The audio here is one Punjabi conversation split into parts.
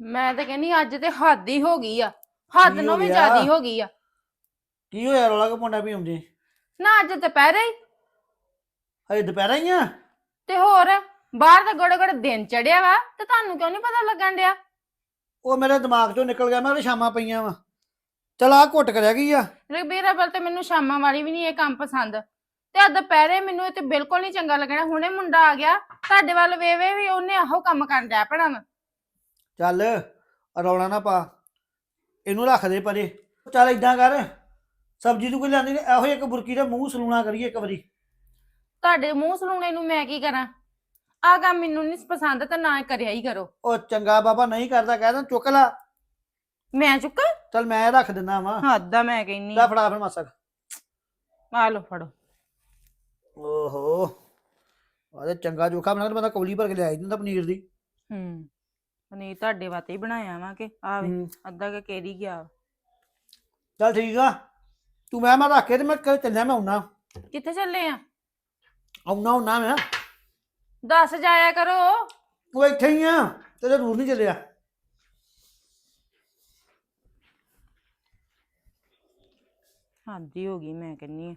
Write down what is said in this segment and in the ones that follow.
ਮੈਂ ਤਾਂ ਕਹਿੰਨੀ ਅੱਜ ਤੇ ਹੱਦ ਹੀ ਹੋ ਗਈ ਆ। ਹੱਦ ਕੀ ਹੋ ਨਾਲੋਂ ਵੀ? ਜ਼ਿਆਦਾ ਹੀ ਹੋ ਗਈ ਆ। ਕੀ ਹੋਇਆ ਰੌਲਾ ਕੋ ਪੌਂਡਾ ਵੀ ਆਉਂਦੇ ਨਾ ਅੱਜ ਦੁਪਹਿਰੇ ਹੀ। ਹਜੇ ਦੁਪਹਿਰਾਂ ਹੀ ਆ? ਤੇ ਹੋਰ ਬਾਹਰ ਤਾਂ ਗੜੇ ਗੜੇ ਦਿਨ ਚੜਿਆ ਵਾ ਤੇ ਤੁਹਾਨੂੰ ਕਿਉਂ ਨਹੀਂ ਪਤਾ ਲੱਗਣ ਡਿਆ? ਉਹ ਮੇਰੇ ਦਿਮਾਗ ਚੋਂ ਨਿਕਲ ਗਿਆ ਮੈਂ ਕਿ ਸ਼ਾਮਾਂ ਪਈਆਂ ਵਾ। ਚਲ ਆ ਘੁੱਟ ਕਰਿਆ ਗਈ ਆ। ਰਘਬੀਰ ਅਬਲ ਤੇ ਮੈਨੂੰ ਸ਼ਾਮਾਂ ਵਾਲੀ ਵੀ ਨਹੀਂ ਇਹ ਕੰਮ ਪਸੰਦ। ਤੇ ਆ ਦੁਪਹਿਰੇ ਮੈਨੂੰ ਇਹ ਤੇ ਬਿਲਕੁਲ ਨਹੀਂ ਚੰਗਾ ਲੱਗਣਾ ਹੁਣੇ ਮੁੰਡਾ ਆ ਗਿਆ ਤੁਹਾਡੇ ਵੱਲ ਵੇਵੇ ਵੀ ਉਹਨੇ ਆਹੋ ਕੰਮ ਕਰਨ ਡਿਆ ਪੜਾ ਵਾ। ਚੱਲ ਰੌਲਾ ਨਾ ਪਾ। ਇਹਨੂੰ ਰੱਖ ਦੇ ਪਰੇ। ਚੱਲ ਇਦਾਂ ਕਰ ਸਬਜ਼ੀ ਤੂੰ ਕੋਈ ਲਿਆਂਦੀ ਨੇ ਇਹੋ ਇੱਕ ਬੁਰਕੀ ਦਾ ਮੂੰਹ ਸਲੂਣਾ ਕਰੀਏ ਇੱਕ ਵਾਰੀ। ਤੁਹਾਡੇ ਮੂੰਹ ਸਲੂਣੇ ਨੂੰ ਮੈਂ ਕੀ ਕਰਾਂ? ਆ ਕੰਮ ਮੈਨੂੰ ਨਹੀਂ ਪਸੰਦ ਤੇ ਨਾ ਕਰਿਆ ਹੀ ਕਰੋ। ਉਹ ਚੰਗਾ ਬਾਬਾ ਨਹੀਂ ਕਰਦਾ ਕਹਿ ਦਾਂ ਚੁੱਕ ਲਾ। ਮੈਂ ਚੁੱਕਾ? ਚੱਲ ਮੈਂ ਰੱਖ ਦਿੰਦਾ ਵਾਂ। ਹੱਦ ਆ ਮੈਂ ਕਹਿੰਨੀ ਲੈ ਫੜਾ ਫਿਰ ਮਾਸਾ ਕੁ। ਆ ਲੋ ਫੜੋ। ਓਹੋ। ਆਦੇ ਚੰਗਾ ਜੋਖਾ ਬਣਾ ਕੇ ਬੰਦਾ ਕੌਲੀ ਭਰ ਕੇ ਲਿਆਈ ਦਿੰਦਾ ਪਨੀਰ ਦੀ। ਹੂੰ। ਪਨੀਰ ਤੁਹਾਡੇ ਵਾਸਤੇ ਹੀ ਬਣਾਇਆ ਵਾ ਕਿ ਆਵੇ ਹੂੰ। ਅੱਧਾ ਕਿ ਕੇਰੀ ਗਿਆ ਚੱਲ ਠੀਕ ਆ। ਤੂੰ ਮੈਂ ਮੈਂ ਰੱਖ ਕੇ ਤੇ ਮੈਂ ਘਰੇ ਚੱਲਿਆ ਮੈਂ ਆਉਣਾ। ਕਿੱਥੇ ਚੱਲੇ ਆ? ਆਉਣਾ ਆਉਣਾ ਮੈਂ। ਦੱਸ ਜਾਇਆ ਕਰੋ। ਉਹ ਇੱਥੇ ਹੀ ਆ ਤੇਰੇ ਦੂਰ ਨਹੀਂ ਚੱਲਿਆ। ਹਾਂਜੀ ਹੋ ਗਈ ਮੈਂ ਕਹਿੰਨੀ ਆ।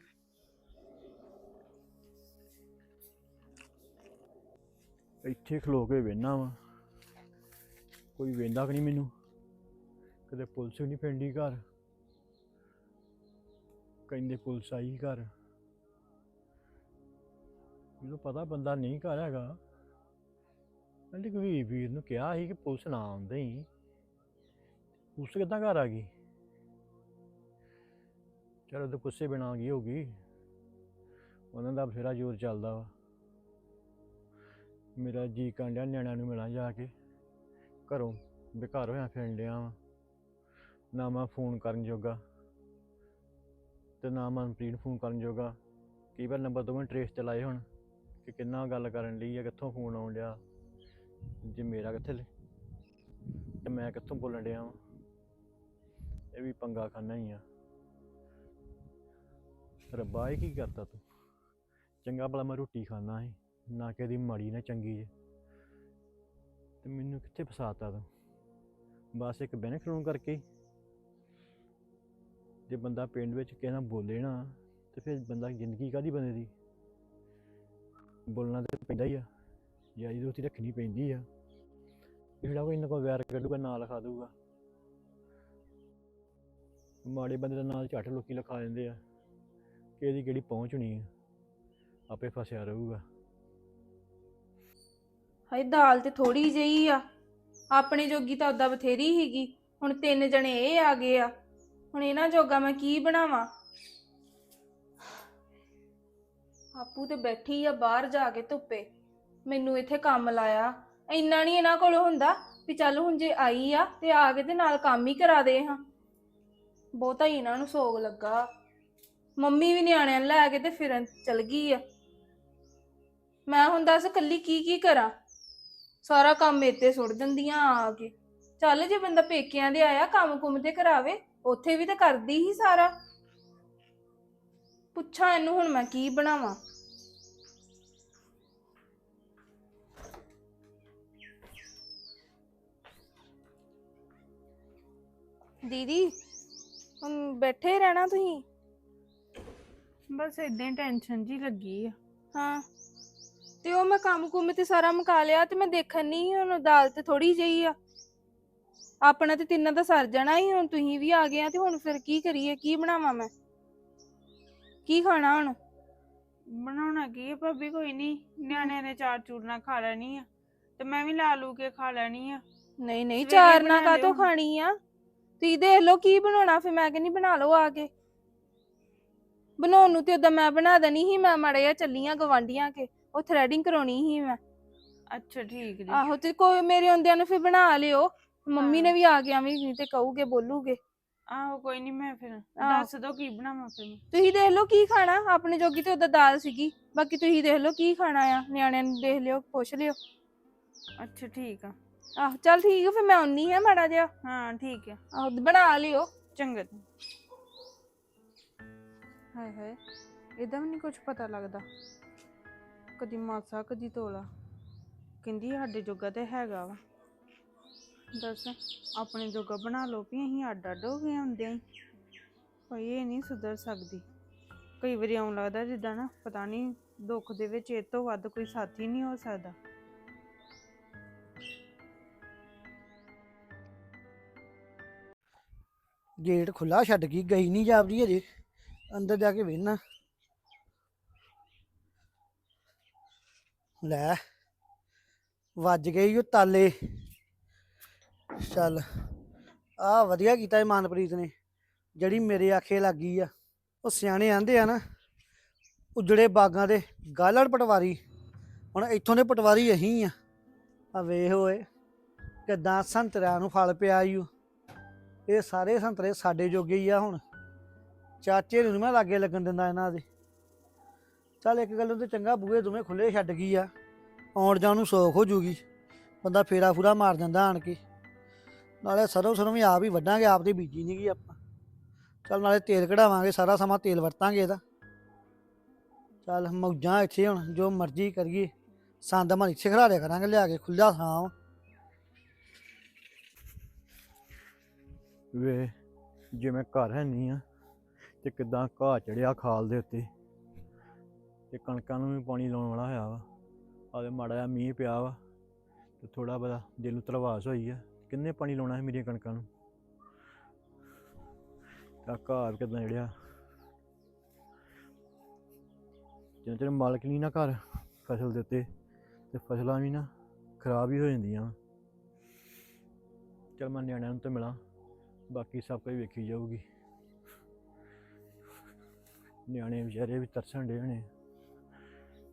ਇੱਥੇ ਖਲੋ ਕੇ ਵੇਨਾ ਵਾ। ਕੋਈ ਵੇਂਦਾ ਕਿ ਨਹੀਂ ਮੈਨੂੰ? ਕਦੇ ਪੁਲਿਸ ਵੀ ਨਹੀਂ ਪੈਂਦੀ ਘਰ। ਕਹਿੰਦੇ ਪੁਲਿਸ ਆਈ ਘਰ। ਮੈਨੂੰ ਪਤਾ ਬੰਦਾ ਨਹੀਂ ਘਰ ਹੈਗਾ। ਕਹਿੰਦੇ ਕਿ ਵੀਰ ਨੂੰ ਕਿਹਾ ਸੀ ਕਿ ਪੁਲਿਸ ਨਾ ਆਉਂਦੇ ਹੀ। ਪੁਲਿਸ ਕਿੱਦਾਂ ਘਰ ਆ ਗਈ? ਚਲੋ ਤੇ ਪੁੱਛੇ ਬਿਨਾ ਆ ਗਈ ਹੋਗੀ ਉਹਨਾਂ ਦਾ ਬਥੇਰਾ ਜ਼ੋਰ ਚੱਲਦਾ ਵਾ। ਮੇਰਾ ਜੀ ਕਾਂਡਿਆ ਨਿਆਣਿਆਂ ਨੂੰ ਮਿਲਾਂ ਜਾ ਕੇ। ਘਰੋਂ ਬੇਘਰ ਹੋਇਆ ਫਿਰਨ ਡਿਆ ਵਾਂ। ਨਾ ਮੈਂ ਫੋਨ ਕਰਨ ਜੋਗਾ ਤੇ ਨਾ ਮਨਪ੍ਰੀਤ ਫੋਨ ਕਰਨ ਜੋਗਾ। ਕਈ ਵਾਰ ਨੰਬਰ ਦੋਵੇਂ ਟ੍ਰੇਸ ਚਲਾਏ ਲਾਏ ਹੁਣ ਕਿ ਕਿੰਨਾ ਗੱਲ ਕਰਨ ਲਈ ਆ, ਕਿੱਥੋਂ ਫੋਨ ਆਉਣ ਡਿਆ, ਜੇ ਮੇਰਾ ਕਿੱਥੇ ਲੈ। ਤੇ ਮੈਂ ਕਿੱਥੋਂ ਬੋਲਣ ਡਿਆ ਵਾਂ। ਇਹ ਵੀ ਪੰਗਾ ਖਾਨਾ ਹੀ ਆ। ਰੱਬਾ, ਇਹ ਕੀ ਕਰਦਾ ਤੂੰ? ਚੰਗਾ ਭਲਾ ਮੈਂ ਰੋਟੀ ਖਾਣਾ ਸੀ, ਨਾ ਕਿ ਇਹਦੀ ਮਾੜੀ ਨਾ ਚੰਗੀ ਜੇ। ਤੇ ਮੈਨੂੰ ਕਿੱਥੇ ਫਸਾਤਾ ਤੂੰ? ਬਸ ਇੱਕ ਬਹਿਣ ਖਲੋਣ ਕਰਕੇ ਜੇ ਬੰਦਾ ਪਿੰਡ ਵਿੱਚ ਕਹਿਣਾ ਬੋਲੇ ਨਾ, ਤੇ ਫਿਰ ਬੰਦਾ ਜ਼ਿੰਦਗੀ ਕਾਦੀ ਬੰਦੇ ਦੀ ਬੋਲਣਾ ਤੇ ਪੈਂਦਾ ਹੀ ਆ। ਯਾਰੀ ਦੋਸਤੀ ਰੱਖਣੀ ਪੈਂਦੀ ਆ। ਜਿਹੜਾ ਕੋਈ ਇਹਨਾਂ ਕੋਲ ਵੈਰ ਕੱਢੂਗਾ, ਨਾਂ ਲਿਖਾ ਦੂਗਾ ਮਾੜੇ ਬੰਦੇ ਦਾ ਨਾਂ ਝੱਟ ਲੋਕੀ ਲਿਖਾ ਦਿੰਦੇ ਆ। ਕਿ ਇਹਦੀ ਕਿਹੜੀ ਪਹੁੰਚ ਹੋਣੀ ਆ। ਆਪੇ ਫਸਿਆ ਰਹੂਗਾ। ਹਾਏ, ਦਾਲ ਤੇ ਥੋੜੀ ਜਿਹੀ ਆ। ਆਪਣੇ ਜੋਗੀ ਤਾਂ ਉਦਾਂ ਬਥੇਰੀ ਹੀਗੀ ਹੁਣ ਤਿੰਨ ਜਣੇ ਇਹ ਆ ਗਏ ਆ। ਹੁਣ ਇਹਨਾਂ ਜੋਗਾ ਮੈਂ ਕੀ ਬਣਾਵਾਂ? ਆਪੂ ਤੇ ਬੈਠੀ ਆ ਬਾਹਰ ਜਾ ਕੇ ਧੁੱਪੇ। ਮੈਨੂੰ ਇੱਥੇ ਕੰਮ ਲਾਇਆ। ਇੰਨਾ ਨਹੀਂ ਇਹਨਾਂ ਕੋਲ ਹੁੰਦਾ ਵੀ ਚੱਲ ਹੁਣ ਜੇ ਆਈ ਆ ਤੇ ਆ ਕੇ ਤੇ ਨਾਲ ਕੰਮ ਹੀ ਕਰਾ ਦੇ ਹਾਂ। ਬਹੁਤਾ ਹੀ ਇਹਨਾਂ ਨੂੰ ਸੋਗ ਲੱਗਾ। ਮੰਮੀ ਵੀ ਨਿਆਣਿਆਂ ਨੂੰ ਲੈ ਕੇ ਤੇ ਫਿਰਨ ਚਲ ਗਈ ਆ। ਮੈਂ ਹੁਣ ਦੱਸ ਕੱਲੀ ਕੀ ਕੀ ਕਰਾਂ? ਸਾਰਾ ਕੰਮ ਤੇ ਸੁੱਟ ਦਿੰਦੀਆਂ ਆ ਕੇ। ਚੱਲ ਜੇ ਬੰਦਾ ਪੇਕਿਆਂ ਦੇ ਆਇਆ ਕੰਮ ਕੁੰਮ ਤੇ ਕਰਾਵੇ ਉੱਥੇ ਵੀ ਤਾਂ ਕਰਦੀ ਹੀ ਸਾਰਾ। ਪੁੱਛਾਂ ਇਹਨੂੰ ਹੁਣ ਮੈਂ ਕੀ ਬਣਾਵਾਂ। ਦੀਦੀ ਹੁਣ ਬੈਠੇ ਰਹਿਣਾ ਤੁਸੀਂ? ਬਸ ਇਦਾਂ ਟੈਨਸ਼ਨ ਜੀ ਲੱਗੀ ਆ। ਹਾਂ। ਮੈਂ ਕੰਮ ਕੁੰਮ ਤੇ ਸਾਰਾ ਮੁਕਾ ਲਿਆ ਤੇ ਮੈਂ ਦੇਖਣ ਨਹੀਂ ਹੁਣ ਦਾਲ ਤੇ ਥੋੜੀ ਜਿਹੀ ਆ। ਆਪਣਾ ਤੇ ਤਿੰਨਾਂ ਦਾ ਸਰ ਜਾਣਾ ਹੀ ਹੁਣ ਤੁਸੀਂ ਵੀ ਆ ਗਏ ਆ ਤੇ ਹੁਣ ਫਿਰ ਕੀ ਕਰੀਏ ਕੀ ਬਣਾਵਾਂ ਮੈਂ? ਕੀ ਖਾਣਾ ਹੁਣ? ਬਣਾਉਣਾ ਕੀ ਆ ਭਾਬੀ ਕੋਈ ਨਹੀਂ ਨਿਆਣਿਆਂ ਨੇ ਚਾਰ ਚੂਰਨਾ ਖਾ ਲੈਣੀ ਆ ਤੇ ਮੈਂ ਵੀ ਲਾ ਲੂ ਕੇ ਖਾ ਲੈਣੀ ਆ। ਨਹੀਂ ਨਹੀਂ ਸਵੇਰੇ ਚਾਰ ਨਾ ਬਣਾ ਕਾਤੋਂ ਲਿਓ। ਖਾਣੀ ਆ? ਤੁਸੀਂ ਦੇਖ ਲਓ ਕੀ ਬਣਾਉਣਾ ਫਿਰ ਮੈਂ ਕਹਿੰਦੀ ਬਣਾ ਲਓ ਆ ਕੇ। ਬਣਾਉਣ ਨੂੰ ਤੇ ਉਦਾਂ ਮੈਂ ਬਣਾ ਦੇਣੀ ਸੀ ਮੈਂ ਮੜੇ ਆ ਚੱਲੀਆਂ ਗਵਾਂਡੀਆਂ ਕੇ। ਉਹ ਥ੍ਰੈਡਿੰਗ ਕਰਾਉਣੀ ਸੀ ਮੈਂ। ਅੱਛਾ ਠੀਕ ਜੀ। ਆਹੋ ਤੇ ਕੋਈ ਮੇਰੇ ਆਉਂਦਿਆਂ ਨੂੰ ਫਿਰ ਬਣਾ ਲਿਓ। ਮੰਮੀ ਨੇ। ਵੀ ਆ ਗਿਆ ਵੀ ਤੇ ਕਹੂਗੇ ਬੋਲੂਗੇ। ਆਹੋ ਕੋਈ ਨਹੀਂ ਮੈਂ ਫਿਰ। ਦੱਸ ਦੋ ਕੀ ਬਣਾਵਾਂ ਫਿਰ ਮੈਂ। ਤੁਸੀਂ ਦੇਖ ਲਓ ਕੀ ਖਾਣਾ ਆਪਣੇ ਜੋਗੀ ਤੇ ਉਦਾਂ ਦਾਲ ਸੀਗੀ। ਬਾਕੀ ਤੁਸੀਂ ਦੇਖ ਲਓ ਕੀ ਖਾਣਾ ਆ ਨਿਆਣਿਆਂ ਨੂੰ ਦੇਖ ਲਿਓ ਪੁੱਛ ਲਿਓ। ਅੱਛਾ ਠੀਕ ਆ। ਆਹ ਚੱਲ ਠੀਕ ਆ ਫਿਰ ਮੈਂ ਆਉਣੀ ਆ ਮਾੜਾ ਜਿਹਾ। ਹਾਂ ਠੀਕ ਆ। ਆਹੋ ਬਣਾ ਲਿਓ। ਚੰਗਾ। ਜੀ। ਹਾਏ ਹਾਏ ਇਹਦਾ ਵੀ ਨਹੀਂ ਕੁਝ ਪਤਾ ਲੱਗਦਾ। ਕਦੀ ਮਾਸਾ, ਕਦੀ ਤੋਲਾ। ਕਹਿੰਦੀ ਸਾਡੇ ਜੋਗਾ ਤੇ ਹੈਗਾ ਵਾ। ਦੱਸ, ਆਪਣੇ ਜੋਗਾ ਬਣਾ ਲਓ ਵੀ ਅਸੀਂ ਅੱਡ ਅੱਡ ਹੋ ਗਏ ਹੁੰਦੇ ਆਂ। ਭਾਈ ਇਹ ਨਹੀਂ ਸੁਧਰ ਸਕਦੀ। ਕਈ ਵਾਰੀ ਆਉਂ ਲੱਗਦਾ ਜਿੱਦਾਂ ਨਾ, ਪਤਾ ਨਹੀਂ ਦੁੱਖ ਦੇ ਵਿੱਚ ਇਹ ਤੋਂ ਵੱਧ ਕੋਈ ਸਾਥੀ ਨਹੀਂ ਹੋ ਸਕਦਾ। ਗੇਟ ਖੁੱਲਾ ਛੱਡ ਗਈ ਗਈ ਨਹੀਂ ਜਾਪਦੀ ਅਜੇ ਅੰਦਰ ਜਾ ਕੇ ਵੇਖਣਾ। ਲੈ, ਵੱਜ ਗਈ ਉਹ ਤਾਲੇ। ਚੱਲ ਆ ਵਧੀਆ ਕੀਤਾ ਇਹ ਮਨਪ੍ਰੀਤ ਨੇ, ਜਿਹੜੀ ਮੇਰੇ ਆਖੇ ਲੱਗੀ ਆ। ਉਹ ਸਿਆਣੇ ਆਂਦੇ ਆ ਨਾ, ਉਜੜੇ ਬਾਗਾਂ ਦੇ ਗਾਲੜ ਪਟਵਾਰੀ। ਹੁਣ ਇੱਥੋਂ ਦੇ ਪਟਵਾਰੀ ਅਹੀਂ ਆ। ਆ ਵੇਖ ਓਏ, ਕਿਦਾਂ ਸੰਤਰਿਆਂ ਨੂੰ ਫਲ ਪਿਆ ਈ ਓ। ਇਹ ਸਾਰੇ ਸੰਤਰੇ ਸਾਡੇ ਜੋਗੇ ਹੀ ਆ ਹੁਣ। ਚਾਚੇ ਨੂੰ ਨੀ ਮੈਂ ਲਾਗੇ ਲੱਗਣ ਦਿੰਦਾ ਇਹਨਾਂ ਦੇ। ਚੱਲ ਇੱਕ ਗੱਲ ਤੇ ਚੰਗਾ ਬੂਹੇ ਦੋਵੇਂ ਖੁੱਲੇ ਛੱਡ ਗਈ ਆ। ਆਉਣ ਜਾਣ ਨੂੰ ਸੌਖ ਹੋ ਜੂਗੀ। ਬੰਦਾ ਫੇਰਾ ਫੂਰਾ ਮਾਰ ਜਾਂਦਾ ਆਣ ਕੇ। ਨਾਲੇ ਸਰੋਂ ਸਰੋਂ ਵੀ ਆਪ ਹੀ ਵੱਢਾਂਗੇ, ਆਪ ਦੀ ਬੀਜੀ ਨਹੀਂ ਗਈ ਆਪਾਂ। ਚੱਲ ਨਾਲੇ ਤੇਲ ਕਢਾਵਾਂਗੇ, ਸਾਰਾ ਸਮਾਂ ਤੇਲ ਵਰਤਾਂਗੇ ਇਹਦਾ। ਚੱਲ ਮੌਜਾਂ ਇੱਥੇ ਹੁਣ, ਜੋ ਮਰਜ਼ੀ ਕਰੀਏ। ਸੰਦ ਮਨ ਇੱਥੇ ਖੜਾ ਦਿਆ ਕਰਾਂਗੇ, ਲਿਆ ਕੇ ਖੁੱਲਾ ਥਾਂ ਵੇ। ਜੇ ਮੈਂ ਘਰ ਹੈ ਨਹੀਂ ਆ, ਤੇ ਕਿਦਾਂ ਘਾਹ ਚੜਿਆ ਖਾਲ ਦੇ ਉੱਤੇ? ਤੇ ਕਣਕਾਂ ਨੂੰ ਵੀ ਪਾਣੀ ਲਾਉਣ ਵਾਲਾ ਹੋਇਆ ਵਾ। ਆਵੇ ਮਾੜਾ ਜਿਹਾ ਮੀਂਹ ਪਿਆ ਵਾ ਤੇ ਥੋੜਾ ਬੜਾ ਦਿਲ ਨੂੰ ਤਰਵਾਸ ਹੋਈ ਆ। ਕਿੰਨੇ ਪਾਣੀ ਲਾਉਣਾ ਹੈ ਮੇਰੀਆਂ ਕਣਕਾਂ ਨੂੰ? ਤਾਂ ਘਾਹ ਵੀ ਕਿਦਾਂ ਚੜਿਆ ਜਿੰਨਾ ਚਿਰ ਮਾਲਕ ਨਹੀਂ ਨਾ ਘਰ ਫਸਲ ਦੇ ਉੱਤੇ ਤੇ ਫਸਲਾਂ ਵੀ ਨਾ ਖਰਾਬ ਹੀ ਹੋ ਜਾਂਦੀਆਂ ਵਾਂ। ਚੱਲ ਮੈਂ ਨਿਆਣਿਆਂ ਨੂੰ ਤਾਂ ਮਿਲਾਂ, ਬਾਕੀ ਸਭ ਕੁਝ ਵੇਖੀ ਜਾਊਗੀ। ਨਿਆਣੇ ਵਿਚਾਰੇ ਵੀ ਤਰਸਣ ਡੇ ਨੇ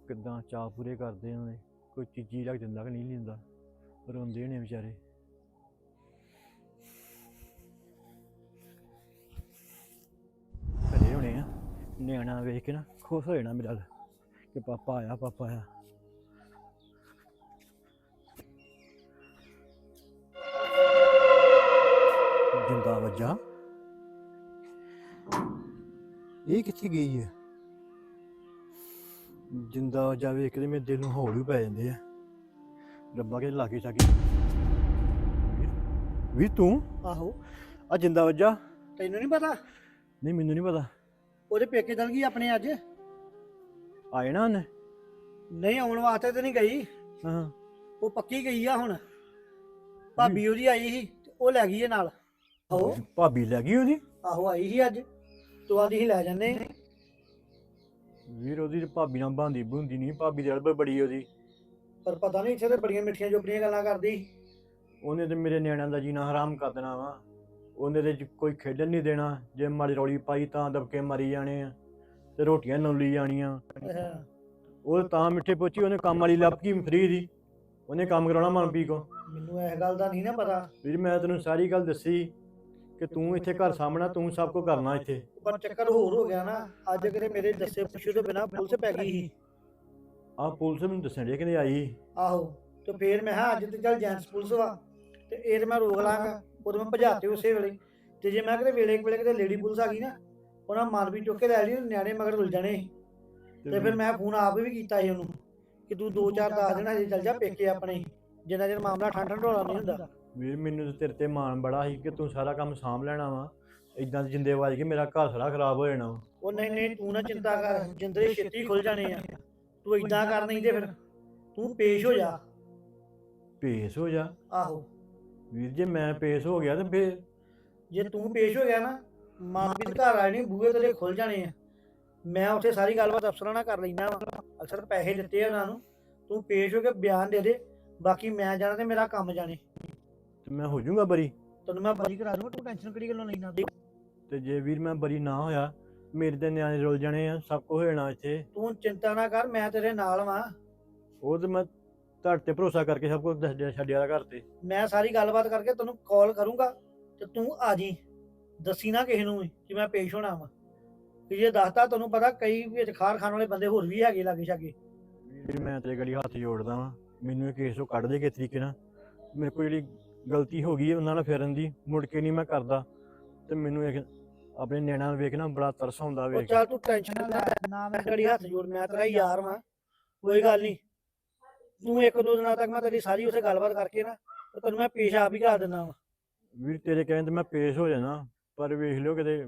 ਕਿੱਦਾਂ ਚਾਅ ਪੂਰੇ ਕਰਦੇ ਨੇ ਕੋਈ ਚੀਜ਼ੀ ਰੱਖ ਦਿੰਦਾ ਕਿ ਨਹੀਂ ਲੈਂਦਾ ਰੋਂਦੇ ਨੇ ਵਿਚਾਰੇ। ਘਰੇ ਹੋਣੇ ਆ। ਨਿਆਣਾ ਵੇਖ ਕੇ ਨਾ ਖੁਸ਼ ਹੋ ਜਾਣਾ ਮੇਰਾ ਕਿ ਪਾਪਾ ਆਇਆ ਪਾਪਾ ਆਇਆ। ਜਿੰਦਾ ਵੱਜਾ। ਇਹ ਕਿੱਥੇ ਗਈ ਹੈ ਜਿੰਦਾ ਵੱਜਾ ਵੇਖ ਕੇ ਤੇ ਮੇਰੇ ਦਿਲ ਨੂੰ ਹੌਲ ਵੀ ਪੈ ਜਾਂਦੇ ਆ। ਰੱਬਾ ਕੇ ਲਾਗੇ ਸਾਗੇ ਵੀ ਤੂੰ? ਆਹੋ। ਆ ਜਿੰਦਾ ਵੱਜਾ। ਤੈਨੂੰ ਨਹੀਂ ਪਤਾ? ਨਹੀਂ ਮੈਨੂੰ ਨਹੀਂ ਪਤਾ। ਉਹਦੇ ਪੇਕੇ ਦਲ ਗਈ ਆਪਣੇ ਅੱਜ। ਆਏ ਨਾ ਉਹਨੇ? ਨਹੀਂ ਆਉਣ ਵਾਸਤੇ ਤੇ ਨਹੀਂ ਗਈ। ਹਾਂ। ਉਹ ਪੱਕੀ ਗਈ ਆ ਹੁਣ। ਭਾਬੀ ਉਹਦੀ ਆਈ ਸੀ ਤੇ ਉਹ ਲੈ ਗਈ ਇਹ ਨਾਲ। ਆਹੋ। ਭਾਬੀ ਲੈ ਗਈ ਉਹਦੀ? ਆਹੋ ਆਈ ਸੀ ਅੱਜ। ਤੂੰ ਆਦੀ ਹੀ ਲੈ ਜਾਂਦੇ। ਵੀਰ ਉਹਦੀ ਤੇ ਭਾਬੀ ਨਾਲ ਬੰਦੀ ਬੁੰਦੀ ਨਹੀਂ ਭਾਬੀ ਦੀ ਅਲਬ ਬੜੀ ਉਹਦੀ। ਪਰ ਪਤਾ ਨਹੀਂ ਇੱਥੇ ਤੇ ਬੜੀਆਂ ਮਿੱਠੀਆਂ ਜੋਪੜੀਆਂ ਗੱਲਾਂ ਕਰਦੀ। ਉਹਨੇ ਤੇ ਮੇਰੇ ਨਿਆਣਿਆਂ ਦਾ ਜੀਣਾ ਹਰਾਮ ਕਰ ਦੇਣਾ ਵਾ। ਉਹਨੇ ਤੇ ਜ- ਕੋਈ ਖੇਡਣ ਨਹੀਂ ਦੇਣਾ। ਜੇ ਮਾੜੀ ਰੌਲੀ ਪਾਈ ਤਾਂ ਦਬਕੇ ਮਾਰੀ ਜਾਣੇ ਆ ਤੇ ਰੋਟੀਆਂ ਨੌਲੀ ਜਾਣੀਆਂ। ਉਹ ਤਾਂ ਮਿੱਠੇ ਪੋਚੀ ਉਹਨੇ ਕੰਮ ਵਾਲੀ ਲੱਭ ਗਈ ਫਰੀ ਦੀ। ਉਹਨੇ ਕੰਮ ਕਰਾਉਣਾ ਮਨਪੀ ਕੋ। ਮੈਨੂੰ ਇਹ ਗੱਲ ਦਾ ਨਹੀਂ ਨਾ ਪਤਾ। ਵੀਰ ਮੈਂ ਤੈਨੂੰ ਸਾਰੀ ਗੱਲ ਦੱਸੀ। ਕਿ ਤੂੰ ਇੱਥੇ ਘਰ ਸਾਹਮਣਾ ਤੂੰ ਸਭ ਕੁਝ ਕਰਨਾ ਇੱਥੇ। ਪਰ ਚੱਕਰ ਹੋਰ ਹੋ ਗਿਆ ਨਾ ਅੱਜ ਕਿਤੇ ਮੇਰੇ ਦੱਸੇ ਪੁੱਛੇ ਤੋਂ ਬਿਨਾ ਪੁਲਿਸ ਪੈ ਗਈ ਸੀ। ਆਹ ਪੁਲਿਸ ਮੈਨੂੰ ਦੱਸਣ ਡਈ ਕਹਿੰਦੇ ਆਈ। ਆਹੋ ਤੇ ਫੇਰ ਮੈਂ ਹਾਂ ਅੱਜ ਤੇ ਚੱਲ ਜੈਂਟਸ ਪੁਲਿਸ ਵਾ ਤੇ ਇਹ ਤੇ ਮੈਂ ਰੋਕ ਲਾਂਗਾ ਉਦੋਂ ਮੈਂ ਭਜਾਤੇ ਉਸੇ ਵੇਲੇ। ਤੇ ਜੇ ਮੈਂ ਕਿਤੇ ਵੇਲੇ ਕੁ ਵੇਲੇ ਕਿਤੇ ਲੇਡੀ ਪੁਲਿਸ ਆ ਗਈ ਨਾ ਉਹਨਾਂ ਮਾਰ ਵੀ ਚੁੱਕ ਕੇ ਲੈ ਲਈ ਨਿਆਣੇ ਮਗਰ ਰੁਲ ਜਾਣੇ ਸੀ। ਤੇ ਫਿਰ ਮੈਂ ਫੋਨ ਆਪ ਵੀ ਕੀਤਾ ਸੀ ਉਹਨੂੰ ਕਿ ਤੂੰ 2-4 10 ਦਿਨ ਹਜੇ ਚੱਲ ਜਾ ਪੇਕੇ ਆਪਣੇ ਜਿੰਨਾ ਚਿਰ ਮਾਮਲਾ ਠੰਡ ਠੰਡੋਲਾ ਨਹੀਂ ਹੁੰਦਾ। ਵੀਰ ਮੈਨੂੰ ਤੇ ਤੇਰੇ ਤੇ ਮਾਣ ਬੜਾ ਸੀ ਕਿ ਤੂੰ ਸਾਰਾ ਕੰਮ ਸਾਂਭ ਲੈਣਾ ਵਾ। ਇਦਾਂ ਦੇ ਜਿੰਦੇ ਵੱਜ ਕੇ ਮੇਰਾ ਘਰ ਸਾਰਾ ਖਰਾਬ ਹੋ ਜਾਣਾ ਵਾ। ਉਹ ਨਹੀਂ ਨਹੀਂ ਤੂੰ ਨਾ ਚਿੰਤਾ ਕਰ। ਜਿੰਦਰੇ ਛੇਤੀ ਖੁੱਲ ਜਾਣੇ ਆ। ਤੂੰ ਇਦਾਂ ਕਰ ਨਹੀਂ ਤੇ ਫਿਰ ਤੂੰ ਪੇਸ਼ ਹੋ ਜਾ। ਪੇਸ਼ ਹੋ ਜਾ। ਆਹੋ। ਵੀਰ ਜੇ ਮੈਂ ਪੇਸ਼ ਹੋ ਗਿਆ ਤੇ ਫੇਰ? ਜੇ ਤੂੰ ਪੇਸ਼ ਹੋ ਗਿਆ ਨਾ ਮਨਪ੍ਰੀਤ ਘਰ ਆਏ ਨਹੀਂ ਬੂਹੇ ਤੇਰੇ ਖੁੱਲ ਜਾਣੇ ਆ। ਮੈਂ ਉੱਥੇ ਸਾਰੀ ਗੱਲਬਾਤ ਅਫਸਰਾਂ ਨਾਲ ਕਰ ਲੈਣਾ ਵਾ। ਅਕਸਰ ਪੈਸੇ ਦਿੱਤੇ ਆ ਉਹਨਾਂ ਨੂੰ। ਤੂੰ ਪੇਸ਼ ਹੋ ਕੇ ਬਿਆਨ ਦੇ ਦੇ। ਬਾਕੀ ਮੈਂ ਜਾਣਾ ਤੇ ਮੇਰਾ ਕੰਮ ਜਾਣੇ। ਮੈਂ ਹੋ ਜਾਊਂਗਾ ਬਰੀ। ਤੈਨੂੰ ਮੈਂ ਬਰੀ ਕਰਾ ਦੂੰਗਾ ਤੂੰ ਟੈਨਸ਼ਨ ਕਿਹੜੀ ਗੱਲੋਂ ਲੈਣਾ ਤੇ? ਜੇ ਵੀਰ ਮੈਂ ਬਰੀ ਨਾ ਹੋਇਆ ਮੇਰੇ ਤੇ ਨਿਆਣੇ ਰੁੱਲ ਜਾਣੇ ਆ ਸਭ ਕੁਝ ਹੋ ਜਾਣਾ ਇੱਥੇ। ਤੂੰ ਚਿੰਤਾ ਨਾ ਕਰ ਮੈਂ ਤੇਰੇ ਨਾਲ ਵਾਂ। ਉਹ ਤੇ ਮੈਂ ਤੁਹਾਡੇ ਤੇ ਭਰੋਸਾ ਕਰਕੇ ਸਭ ਕੁਝ ਦੱਸ ਦਿਆ ਛੱਡਿਆ ਘਰ ਤੇ। ਮੈਂ ਸਾਰੀ ਗੱਲਬਾਤ ਕਰਕੇ ਤੈਨੂੰ ਕਾਲ ਕਰੂੰਗਾ ਤੇ ਤੂੰ ਆ ਜੀ। ਦੱਸੀ ਨਾ ਕਿਸੇ ਨੂੰ ਵੀ ਕਿ ਮੈਂ ਪੇਸ਼ ਹੋਣਾ ਵਾਂ। ਕਿ ਜੇ ਦੱਸਤਾ ਤੈਨੂੰ ਪਤਾ ਕਈ ਵਿੱਚ ਖਾਰ ਖਾਣ ਵਾਲੇ ਬੰਦੇ ਹੋਰ ਵੀ ਹੈਗੇ ਲਾਗੇ ਛਾਗੇ। ਵੀਰ ਮੈਂ ਤੇਰੇ ਗੜੀ ਹੱਥ ਜੋੜਦਾ ਵਾਂ। ਮੈਨੂੰ ਇਹ ਕੇਸ ਤੋਂ ਕੱਢ ਦੇ ਕਿਸ ਤਰੀਕੇ ਨਾਲ। ਮੇਰੇ ਕੋਲ ਜਿਹੜੀ ਗਲਤੀ ਹੋ ਗਈ ਉਹਨਾਂ ਨਾਲ ਫਿਰਨ ਦੀ ਮੁੜ ਕੇ ਨਹੀਂ ਮੈਂ ਕਰਦਾ। ਤੇ ਮੈਨੂੰ ਇਹ ਆਪਣੇ ਨਿਆਣਿਆਂ ਨੂੰ ਵੇਖਣਾ ਬੜਾ ਤਰਸ ਆਉਂਦਾ ਉਹ ਵੇਖ ਚੱਲ ਤੂੰ ਟੈਨਸ਼ਨ ਨਾ ਲੈ। ਨਾ ਮੈਂ ਘੜੀ ਹੱਥ ਜੋੜ ਮੈਂ ਤੇਰਾ ਯਾਰ ਵਾਂ। ਕੋਈ ਗੱਲ ਨਹੀਂ। ਤੂੰ ਇੱਕ ਦੋ ਦਿਨਾਂ ਤੱਕ ਮੈਂ ਤੇਰੀ ਸਾਰੀ ਉਸੇ ਗੱਲਬਾਤ ਕਰਕੇ ਨਾ ਤੇ ਤੈਨੂੰ ਮੈਂ ਪੇਸ਼ ਆਪ ਹੀ ਕਰਾ ਦਿੰਦਾ ਵਾ। ਵੀਰ ਤੇਰੇ ਕਹਿਣ ਤੇ ਮੈਂ ਪੇਸ਼ ਹੋ ਜਾਣਾ ਪਰ ਵੇਖ ਲਿਓ ਕਿਤੇ।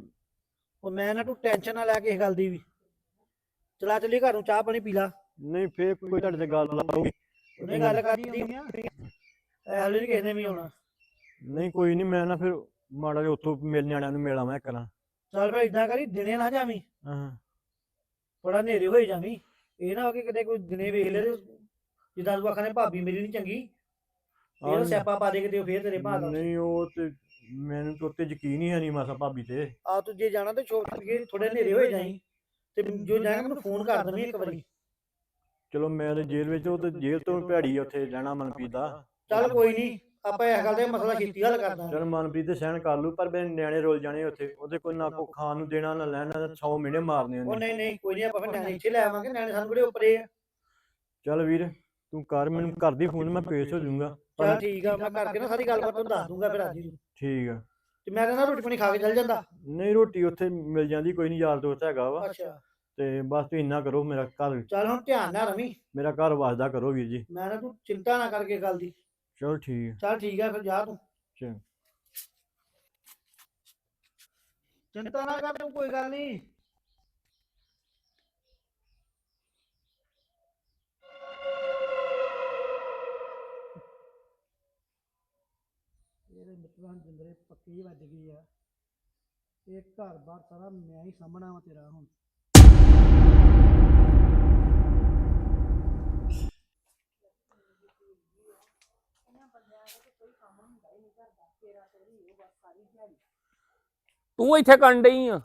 ਉਹ ਮੈਂ ਨਾ ਤੂੰ ਟੈਨਸ਼ਨ ਨਾ ਲੈ ਕੇ ਇਸ ਗੱਲ ਦੀ ਵੀ। ਚਲਾ ਚੱਲੀ ਘਰ ਨੂੰ ਚਾਹ ਪਾਣੀ ਪੀ ਲਾ। ਨਹੀਂ ਫੇਰ ਕੋਈ ਤੁਹਾਡੇ ਤੇ ਗੱਲ ਲਾਊਗੀ ਉਹਨੇ ਗੱਲ ਕਰਦੀ ਆ। ਐ ਹਲੇ ਨਹੀਂ ਕਿਸੇ ਨੇ ਵੀ ਆਉਣਾ। ਨਹੀਂ ਕੋਈ ਨਹੀਂ ਮੈਂ ਨਾ ਫਿਰ ਮਾੜਾ ਜਿਹਾ ਉੱਥੋਂ ਮਿਲ ਨਿਆਣਿਆਂ ਨੂੰ ਮਿਲ ਆਵਾਂ ਕਰਾਂ। ਚੱਲ ਫਿਰ ਇਦਾਂ ਕਰੀ ਦਿਨੇ ਨਾ ਜਾਵੀਂ। ਹਾਂ। ਬੜਾ ਹਨੇਰੇ ਹੋਈ ਜਾਵੀਂ। ਇਹ ਨਾ ਹੋ ਕੇ ਕਿਤੇ ਕੋਈ ਦਿਨੇ ਵੇਖ ਲੈ ਤੇ ਜਿੱਦਾਂ ਤੂੰ ਆਖਣੇ ਭਾਬੀ ਮੇਰੀ ਨਹੀਂ ਚੰਗੀ ਇਹ ਸਿਆਪਾ ਪਾ ਦੇ ਕਿਤੇ ਉਹ ਫੇਰ ਤੇਰੇ ਭਾਅ ਦਾ ਨਹੀਂ ਉਹ ਤੇ ਮੈਨੂੰ ਤਾਂ ਉੱਤੇ ਯਕੀਨ ਹੀ ਹੈ ਨਹੀਂ ਮਾਸਾ ਭਾਬੀ ਤੇ। ਆ ਤੂੰ ਜੇ ਜਾਣਾ ਤੇ ਛੋਟ ਕੇ ਥੋੜੇ ਹਨੇਰੇ ਹੋਏ ਜਾਈਂ। ਤੇ ਜੋ ਜਾਏਗਾ ਮੈਨੂੰ ਫੋਨ ਕਰ ਦਵੀਂ ਇੱਕ ਵਾਰੀ। ਚਲੋ ਮੈਂ ਤੇ ਜੇਲ੍ਹ ਵਿੱਚ ਉਹ ਤੇ ਜੇਲ੍ਹ ਤੋਂ ਭੈੜੀ ਉੱਥੇ ਰਹਿਣਾ ਮਨਪ੍ਰੀਤ ਦਾ। ਚੱਲ ਕੋਈ ਨਹੀਂ ਆਪਾਂ ਇਹ ਗੱਲ ਦਾ ਮਸਲਾ ਛੇਤੀ ਹੱਲ ਕਰਦਾ ਚਲ ਮਨਪ੍ਰੀਤ ਤੇ ਸਹਿਣ ਕਰ ਲੂ ਪਰ ਮੇਰੇ ਨਿਆਣੇ ਰੋਲ ਜਾਣੇ ਉੱਥੇ। ਉਹਦੇ ਕੋਈ ਨਾ ਕੋ ਖਾਣ ਨੂੰ ਦੇਣਾ ਨਾ ਲੈਣਾ 100 ਮਹੀਨੇ ਮਾਰਨੇ ਉਹ ਉਹਨੇ। ਨਹੀਂ ਨਹੀਂ ਕੋਈ ਨਹੀਂ ਆਪਾਂ ਫਿਰ ਨਿਆਣੇ ਇੱਥੇ ਲੈ ਆਵਾਂਗੇ ਨਿਆਣੇ ਸਾਨੂੰ ਕਿਹੜੇ ਉੱਪਰੇ ਆ। ਚੱਲ ਵੀਰ ਤੂੰ ਕਰ ਮੈਨੂੰ ਕਰਦੀ ਫੋਨ ਮੈਂ ਪੇਸ਼ ਹੋ ਜਾਊਂਗਾ। ਚੱਲ ਠੀਕ ਆ ਮੈਂ ਕਰਕੇ ਨਾ ਸਾਰੀ ਗੱਲਬਾਤ ਤੁਹਾਨੂੰ ਦੱਸ ਦੂੰਗਾ ਫਿਰ ਅੱਜ ਹੀ। ਠੀਕ ਆ। ਤੇ ਮੈਂ ਕਹਿੰਦਾ ਰੋਟੀ ਪਾਣੀ ਖਾ ਕੇ ਚੱਲ ਜਾਂਦਾ। ਨਹੀਂ ਰੋਟੀ ਉੱਥੇ ਮਿਲ ਜਾਂਦੀ ਕੋਈ ਨਹੀਂ ਯਾਰ ਦੋਸਤ ਹੈਗਾ ਵਾ। ਅੱਛਾ। ਤੇ ਬਸ ਤੁਸੀਂ ਇੰਨਾ ਕਰੋ ਮੇਰਾ ਘਰ ਚੱਲ ਹੁਣ ਧਿਆਨ ਨਾਲ ਰਵੀਂ। ਮੇਰਾ ਘਰ ਵਸਦਾ ਕਰੋ ਵੀਰ ਜੀ। ਮੈਂ ਨਾ ਤੂੰ ਚਿੰਤਾ ਨਾ ਕਰਕੇ ਗੱਲ ਦੀ। ਚਲੋ ਠੀਕ। ਆ ਚੱਲ ਠੀਕ ਆ ਫਿਰ ਜਾ ਤੂੰ। ਚੰਗਾ। ਚਿੰਤਾ ਨਾ ਕਰ ਤੂੰ ਕੋਈ ਗੱਲ ਨਹੀਂ। ਇਹਦੇ ਮਿੱਤਰਾਂ ਜਿੰਦਰੇ ਪੱਕੀ ਵੱਜ ਗਈ ਆ। ਇਹ ਘਰ ਬਾਰ ਸਾਰਾ ਮੈਂ ਹੀ ਸਾਹਮਣਾ ਵਾ ਤੇਰਾ ਹੁਣ। ਤੂੰ ਇੱਥੇ ਕਰਨ ਡਈ ਆ।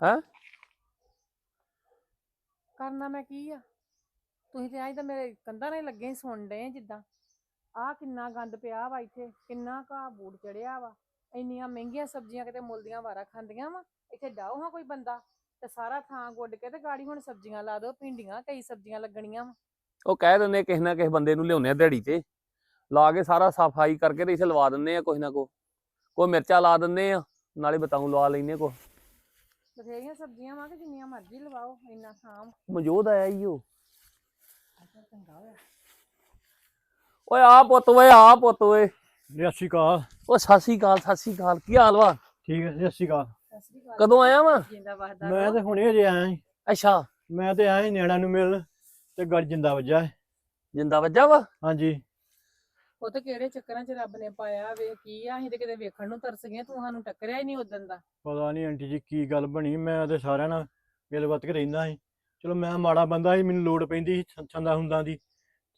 ਹੈ? ਕਰਨਾ ਮੈਂ ਕੀ ਆ? ਤੁਸੀਂ ਤੇ ਅੱਜ ਤਾਂ ਮੇਰੇ ਕੰਧਾਂ ਨਾਲ ਹੀ ਲੱਗੇ ਸੀ ਸੁਣ ਡਏ ਜਿੱਦਾਂ। ਆਹ ਕਿੰਨਾ ਗੰਦ ਪਿਆ ਵਾ ਇੱਥੇ ਕਿੰਨਾ ਘਾਹ ਬੂੜ ਚੜਿਆ ਵਾ। ਇੰਨੀਆਂ ਮਹਿੰਗੀਆਂ ਸਬਜ਼ੀਆਂ ਕਿਤੇ ਮੁੱਲ ਦੀਆਂ ਵਾਰਾ ਖਾਂਦੀਆਂ ਵਾ। ਇੱਥੇ ਡਾਓ ਹਾਂ ਕੋਈ ਬੰਦਾ ਤੇ ਸਾਰਾ ਥਾਂ ਗੁੱਡ ਕੇ ਤੇ ਗਾੜੀ ਹੁਣ ਸਬਜ਼ੀਆਂ ਲਾ ਦਿਓ ਭਿੰਡੀਆਂ ਕਈ ਸਬਜ਼ੀਆਂ ਲੱਗਣੀਆਂ ਵਾ। ਉਹ ਕਹਿ ਦਿੰਦੇ ਕਿਸੇ ਨਾ ਕਿਸੇ ਬੰਦੇ ਨੂੰ ਲਿਆਉਨੇ ਆ ਦਿਹਾੜੀ ਤੇ। ਲਾ ਕੇ ਸਾਰਾ ਸਫ਼ਾਈ ਕਰਕੇ ਤੇ ਇੱਥੇ ਲਵਾ ਦਿੰਦੇ ਆ ਕੁਛ ਨਾ ਕੋ ਕੋਈ ਮਿਰਚਾਂ ਲਾ ਦਿੰਦੇ ਆ ਨਾਲੇ ਬਤਾਉ ਲਵਾ ਲੈਨੇ ਕੋ ਬਥੇਰੀਆਂ ਸਬਜ਼ੀਆਂ ਵਾ ਕਿ ਜਿੰਨੀਆਂ ਮਰਜ਼ੀ ਲਵਾਓ ਇੰਨਾ ਵਾ। ਮੌਜੂਦ ਆਇਆ ਈ ਉਹ। ਓਏ ਆ ਪੁੱਤ ਓਏ ਆ ਪੁੱਤ ਓਏ। ਸਤਿ ਸ਼੍ਰੀ ਅਕਾਲ। ਓ ਅਕਾਲ ਸਤਿ ਸ਼੍ਰੀ ਅਕਾਲ ਕੀ ਹਾਲ ਵਾ? ਠੀਕ ਹੈ ਸਤਿ ਸ਼੍ਰੀ ਅਕਾਲ। ਕਦੋਂ ਆਇਆ ਵਾ? ਜਿੰਦਾ ਵਸਦਾ ਮੈਂ ਤੇ ਹੁਣੇ ਜੇ ਆਇਆ ਸੀ ਅੱਛਾ। ਮੈਂ ਤੇ ਆਇਆ ਸੀ ਨਿਆਣਿਆਂ ਨੂੰ ਮਿਲ ਤੇ ਗੜ ਜਿੰਦਾ ਵੱਜਾ ਹੈ। ਜਿੰਦਾ ਵੱਜਾ ਵਾ? ਹਾਂਜੀ। ਉਹ ਤਾਂ ਕਿਹੜੇ ਚੱਕਰਾਂ 'ਚ ਰੱਬ ਨੇ ਪਾਇਆ ਵੇ ਕੀ ਆ ਅਸੀਂ ਤੇ ਕਿਤੇ ਵੇਖਣ ਨੂੰ ਤਰਸ ਗਏ ਤੂੰ ਸਾਨੂੰ ਟੱਕਰਿਆ ਹੀ ਨਹੀਂ ਉਦੋਂ ਦਾ। ਪਤਾ ਨਹੀਂ ਆਂਟੀ ਜੀ ਕੀ ਗੱਲ ਬਣੀ ਮੈਂ ਤੇ ਸਾਰਿਆਂ ਨਾਲ ਗੱਲਬਾਤ ਕੇ ਰਹਿੰਦਾ ਸੀ। ਚਲੋ ਮੈਂ ਮਾੜਾ ਬੰਦਾ ਸੀ ਮੈਨੂੰ ਲੋੜ ਪੈਂਦੀ ਸੀ ਛੰਦਾ ਹੁੰਦਾਂ ਦੀ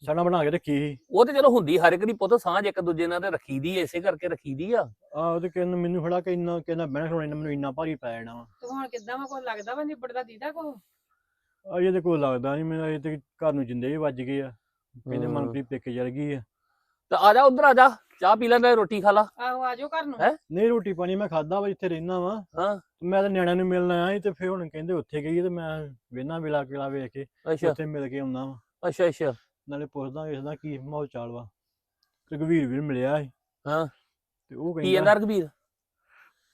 ਸਾਡਾ ਬਣਾ ਕੇ ਰੱਖੀ ਸੀ। ਉਹ ਤੇ ਚਲੋ ਹੁੰਦੀ ਹਰ ਇੱਕ ਦੀ ਪੁੱਤ ਸਾਂਝ ਇੱਕ ਦੂਜੇ ਨਾਲ ਤੇ ਰੱਖੀ ਦੀ ਐ, ਇਸੇ ਕਰਕੇ ਰੱਖੀ ਦੀ ਆ। ਆਹ ਤੇ ਕਹਿੰਦਾ ਮੈਨੂੰ ਫੜਾ ਕੇ ਇੰਨਾ ਕਹਿੰਦਾ ਬਹਿਣਾ ਖਲੋਣਾ ਮੈਨੂੰ ਇੰਨਾ ਭਾਰੀ ਪੈ ਜਾਣਾ ਵਾ। ਤੂੰ ਹੁਣ ਕਿੱਦਾਂ ਵਾ ਕੋਈ ਲੱਗਦਾ ਵਾ ਨਿਬੜਦਾ ਦੀਦਾ ਕੋ ਅਜੇ ਤੇ ਕੋਈ ਲੱਗਦਾ ਨਹੀਂ ਮੈਨੂੰ ਅਜੇ ਤੇ ਘਰ ਨੂੰ ਜਿੰਦੇ ਵੀ ਵੱਜ ਗਏ ਆ ਕਹਿੰਦੇ ਹਾਂ। ਮਨਪ੍ਰੀਤ ਪੇਕੇ ਚਲ ਗਈ ਆ। ਤੇ ਆ ਜਾ ਉਧਰ ਆ ਜਾ ਚਾਹ ਪੀ ਲੈਂਦਾ ਰੋਟੀ ਖਾ ਲਾ। ਆਹੋ ਆਜੋ ਘਰ ਨੂੰ। ਹੈਂ? ਨਹੀਂ ਰੋਟੀ ਪਾਣੀ ਮੈਂ ਖਾਦਾ ਵਾ ਜਿੱਥੇ ਰਹਿਣਾ ਵਾ। ਹਾਂ। ਮੈਂ ਤਾਂ ਨਿਆਣਿਆਂ ਨੂੰ ਮਿਲਣ ਆਇਆ ਸੀ ਤੇ ਫਿਰ ਹੁਣ ਕਹਿੰਦੇ ਉੱਥੇ ਗਈ ਤੇ ਮੈਂ ਵੇਨਾ ਵੇਲਾ ਕਿਲਾ ਵੇਖ ਕੇ ਅੱਛਾ। ਉੱਥੇ ਮਿਲ ਕੇ ਆਉਣਾ ਵਾ। ਅੱਛਾ ਅੱਛਾ। ਨਾਲੇ ਪੁੱਛਦਾ ਵੇਖਦਾ ਕੀ ਮਾਹੌਲ ਚਾਲ ਵਾ। ਰਘਵੀਰ ਵੀ ਮਿਲਿਆ ਸੀ। ਹਾਂ। ਤੇ ਉਹ ਕੀ ਕਹਿੰਦਾ ਕਹਿੰਦਾ ਰਘਬੀਰ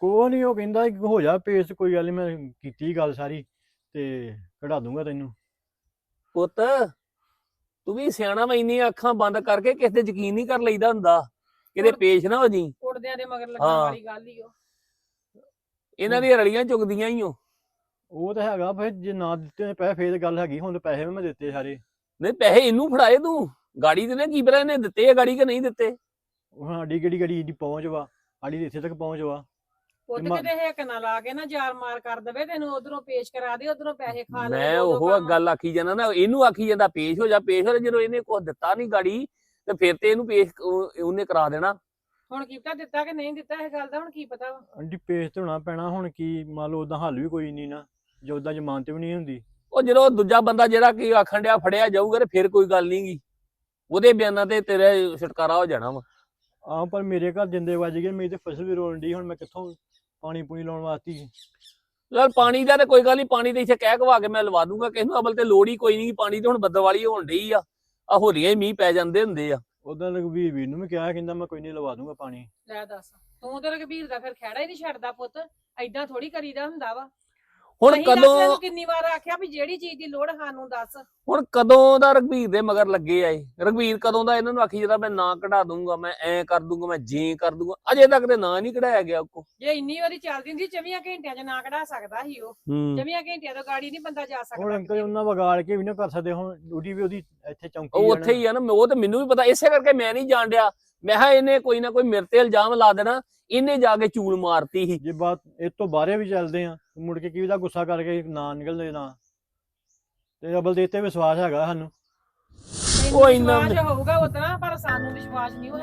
ਕੋਈ ਨਹੀਂ ਉਹ ਕਹਿੰਦਾ ਕਿ ਹੋ ਜਾ ਪੇਸ ਕੋਈ ਗੱਲ ਨੀ ਮੈਂ ਕੀਤੀ ਗੱਲ ਸਾਰੀ ਤੇ ਕਢਾ ਦੂੰਗਾ ਤੈਨੂੰ। ਪੁੱਤ ਤੂੰ ਵੀ ਸਿਆਣਾ ਵਾ ਇੰਨੀਆਂ ਅੱਖਾਂ ਬੰਦ ਕਰਕੇ ਕਿਸੇ ਤੇ ਯਕੀਨ ਨਹੀਂ ਕਰ ਲਈਦਾ ਹੁੰਦਾ। ਕਿਤੇ ਪੇਸ਼ ਨਾ ਹੋ ਜੀ ਕੁੜਦਿਆਂ ਦੇ ਮਗਰ ਲੱਗਣ ਹਾਂ। ਵਾਲੀ ਗੱਲ ਹੀ ਉਹ ਇਹਨਾਂ ਦੀਆਂ ਰਲੀਆਂ ਚੁਗਦੀਆਂ ਹੀ ਹੋ ਉਹ ਤਾਂ ਹੈਗਾ ਫਿਰ ਜੇ ਨਾ ਦਿੱਤੇ ਪੈਸੇ ਫੇਰ ਤਾਂ ਗੱਲ ਹੈਗੀ ਹੁਣ ਪੈਸੇ ਵੀ ਮੈਂ ਦਿੱਤੇ ਸਾਰੇ। ਨਹੀਂ ਪੈਸੇ ਇਹਨੂੰ ਫੜਾਏ ਤੂੰ। ਗਾੜੀ ਤੇ ਨੇ ਕੀ ਪਤਾ ਇਹਨੇ ਦਿੱਤੇ ਆ ਗਾੜੀ ਕਿ ਨਹੀਂ ਦਿੱਤੇ। ਉਹ ਸਾਡੀ ਕਿਹੜੀ ਗੱਡੀ ਦੀ ਪਹੁੰਚ ਵਾ ਸਾਡੀ ਤਾਂ ਇੱਥੇ ਤੱਕ ਪਹੁੰਚ ਵਾ। ਪੁੱਤ ਕਿਤੇ ਹਿੱਕ ਨਾ ਲਾ ਕੇ ਨਾ ਜਾਰ ਮਾਰ ਕਰ ਦਵੇ ਤੈਨੂੰ ਉਧਰੋਂ ਪੇਸ਼ ਕਰਾ ਦੇ ਉਧਰੋਂ ਪੈਸੇ ਖਾ ਲੈ ਮੈਂ ਉਹ ਗੱਲ ਆਖੀ ਜਾਂਦਾ ਨਾ ਇਹਨੂੰ ਆਖੀ ਜਾਂਦਾ ਪੇਸ਼ ਹੋ ਜਾ ਪੇਸ਼ ਹੋ ਜਾ ਜਦੋਂ ਇਹਨੇ ਕੁਝ ਦਿੱਤਾ ਨਹੀਂ ਗਾੜੀ ਤੇ ਫਿਰ ਤੇ ਇਹਨੂੰ ਪੇਸ਼ ਉਹ- ਉਹਨੇ ਕਰਾ ਦੇਣਾ। ਹੁਣ ਕੀਤਾ ਦਿੱਤਾ ਕਿ ਨਹੀਂ ਦਿੱਤਾ ਇਹ ਗੱਲ ਦਾ ਹੁਣ ਕੀ ਪਤਾ ਵਾ? ਆਂਟੀ ਪੇਸ ਤੇ ਹੋਣਾ ਪੈਣਾ ਹੁਣ ਕੀ ਮੰਨ ਲਓ ਉਦਾਂ ਹੱਲ ਵੀ ਕੋਈ ਨਹੀਂ ਨਾ ਜੋ ਉਦਾਂ ਜ਼ਮਾਨਤ ਵੀ ਨਹੀਂ ਹੁੰਦੀ। ਉਹ ਜਦੋਂ ਦੂਜਾ ਬੰਦਾ ਜਿਹੜਾ ਕੀ ਆਖਣ ਡਿਆ ਫੜਿਆ ਜਾਊਗਾ ਤੇ ਫਿਰ ਕੋਈ ਗੱਲ ਨਹੀਂਗੀ ਉਹਦੇ ਬਿਆਨਾਂ ਤੇ ਤੇਰਾ ਛੁਟਕਾਰਾ ਹੋ ਜਾਣਾ ਵਾ। ਆਹ ਪਰ ਮੇਰੇ ਘਰ ਜਿੰਦੇ ਵੱਜ ਗਏ ਮੇਰੀ ਤੇ ਫਸਲ ਵੀ ਰੋਣ ਡਈ ਹੁਣ ਮੈਂ ਕਿੱਥੋਂ ਪਾਣੀ ਪੂਣੀ ਲਾਉਣ ਵਾਸਤੇ ਯਾਰ ਪਾਣੀ ਦਾ ਤੇ ਕੋਈ ਗੱਲ ਨਹੀਂ ਪਾਣੀ ਤੇ ਇੱਥੇ ਕਹਿ ਕਵਾ ਕੇ ਮੈਂ ਲਵਾ ਦੂੰਗਾ ਕਿਸ ਨੂੰ ਅਬਲ ਤੇ ਲੋੜ ਹੀ ਕੋਈ ਨਹੀਂ ਪਾਣੀ ਤੇ ਹੁਣ ਬੱਦਲਵਾਲੀ ਹੋਣ ਡਈ ਆ ਆ ਹੋਲੀਆਂ ਹੀ ਮੀਂਹ ਪੈ ਜਾਂਦੇ ਹੁੰਦੇ ਆ। ਉਦਾਂ ਲਗਵੀਰ ਵੀਰ ਨੂੰ ਵੀ ਕਿਹਾ ਕਹਿੰਦਾ ਮੈਂ ਕੋਈ ਨਹੀਂ ਲਵਾ ਦੂੰਗਾ ਪਾਣੀ। ਲੈ ਦੱਸ ਤੂੰ ਤੇ ਰਘਬੀਰ ਦਾ ਫਿਰ ਖਹਿੜਾ ਹੀ ਨਹੀਂ ਛੱਡਦਾ ਪੁੱਤ ਐਦਾਂ ਥੋੜੀ ਕਰੀਦਾ ਹੁੰਦਾ ਵਾ। ਹੁਣ ਅਸੀਂ ਦੱਸ ਕਦੋਂ ਕਿੰਨੀ ਵਾਰ ਆਖਿਆ ਵੀ ਜਿਹੜੀ ਚੀਜ਼ ਦੀ ਲੋੜ ਸਾਨੂੰ ਦੱਸ। ਹੁਣ ਕਦੋਂ ਦਾ ਰਘਬੀਰ ਦੇ ਮਗਰ ਲੱਗੇ ਆ ਇਹ? ਰਘਬੀਰ ਕਦੋਂ ਦਾ ਇਹਨਾਂ ਨੂੰ ਆਖੀ ਜਿਹੜਾ ਮੈਂ ਨਾਂ ਕਢਾ ਦੂੰਗਾ ਮੈਂ ਐ ਕਰ ਦੂੰਗਾ ਮੈਂ ਜੇ ਕਰ ਦੂੰਗਾ ਅਜੇ ਤੱਕ ਤੇ ਨਾਂ ਨਹੀਂ ਕਢਾਇਆ ਗਿਆ ਕੋ ਜੇ ਇੰਨੀ ਵਾਰੀ ਚੱਲਦੀ ਹੁੰਦੀ 24 ਘੰਟਿਆਂ 'ਚ ਨਾ ਕਢਾ ਸਕਦਾ ਸੀ ਉਹ। ਹੂੰ। 24 ਘੰਟਿਆਂ ਤੋਂ ਗਾੜੀ ਨਹੀਂ ਬੰਦਾ ਜਾ ਸਕਦਾ ਹੁਣ ਅੰਕਲ ਉਹਨਾਂ ਵਿਗਾੜ ਕੇ ਵੀ ਨਾ ਕਰ ਸਕਦੇ ਹੁਣ ਡਿਊਟੀ ਵੀ ਉਹਦੀ ਇੱਥੇ ਚੌਂਕੀ ਉਹ ਉੱਥੇ ਹੀ ਆ ਨਾ ਮੈਂ- ਉਹ ਤੇ ਮੈਨੂੰ ਵੀ ਪਤਾ ਇਸੇ ਕਰਕੇ ਮੈਂ ਨਹੀਂ ਜਾਣ ਡਿਆ। ਮੈਂ ਕਿਹਾ ਇਹਨੇ ਕੋਈ ਨਾ ਕੋਈ ਮੇਰੇ ਤੇ ਇਲਜ਼ਾਮ ਲਾ ਦੇਣਾ ਇਹਨੇ ਜਾ ਕੇ ਚੂਲ ਮਾਰਤੀ ਸੀ। ਜੇ ਬਾਤ ਇਹ ਤੋਂ ਬਾਹਰੇ ਵੀ ਚੱਲਦੇ ਆ ਮੁੜ ਕੇ ਕੀ ਦਾ ਗੁੱਸਾ ਕਰਕੇ ਨਾ ਨਿਕਲਦੇ ਨਾ। ਤੇ ਅਬਲ ਦੇ ਤੇ ਵਿਸ਼ਵਾਸ ਹੈਗਾ ਸਾਨੂੰ। ਉਹ ਇੰਨਾ- ਵਿਸ਼ਵਾਸ ਹੋਊਗਾ ਉਤਨਾ ਪਰ ਸਾਨੂੰ ਵਿਸ਼ਵਾਸ ਨਹੀਂ ਉਹ